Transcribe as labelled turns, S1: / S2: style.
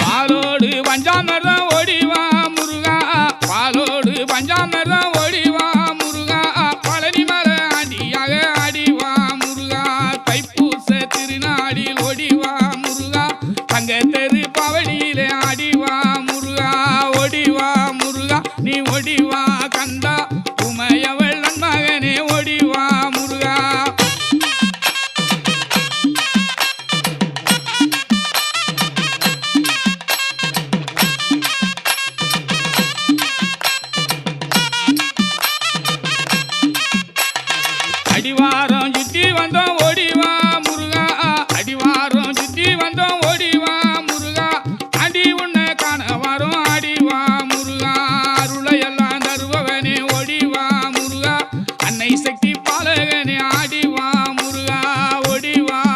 S1: பாலோடு பஞ்சாமிரதம் ஓடிவா முருகா. பாலோடு பஞ்சாமிரதம் ஓடிவா முருகா. பழனி மலை அடியாக ஆடிவா முருகா. தைப்பூச திருநாடில் ஓடிவா முருகா. தங்க அடிவாரம் சுத்தி வந்தோம் ஓடிவா முருகா. அடிவாரம் சுத்தி வந்தோம் ஓடிவா முருகா. அடி உன்னை காண வரும் அடிவா முருகா. அருளையெல்லாம் தருபவனே ஓடிவா முருகா. அன்னை சக்தி பாலகனே ஆடிவா.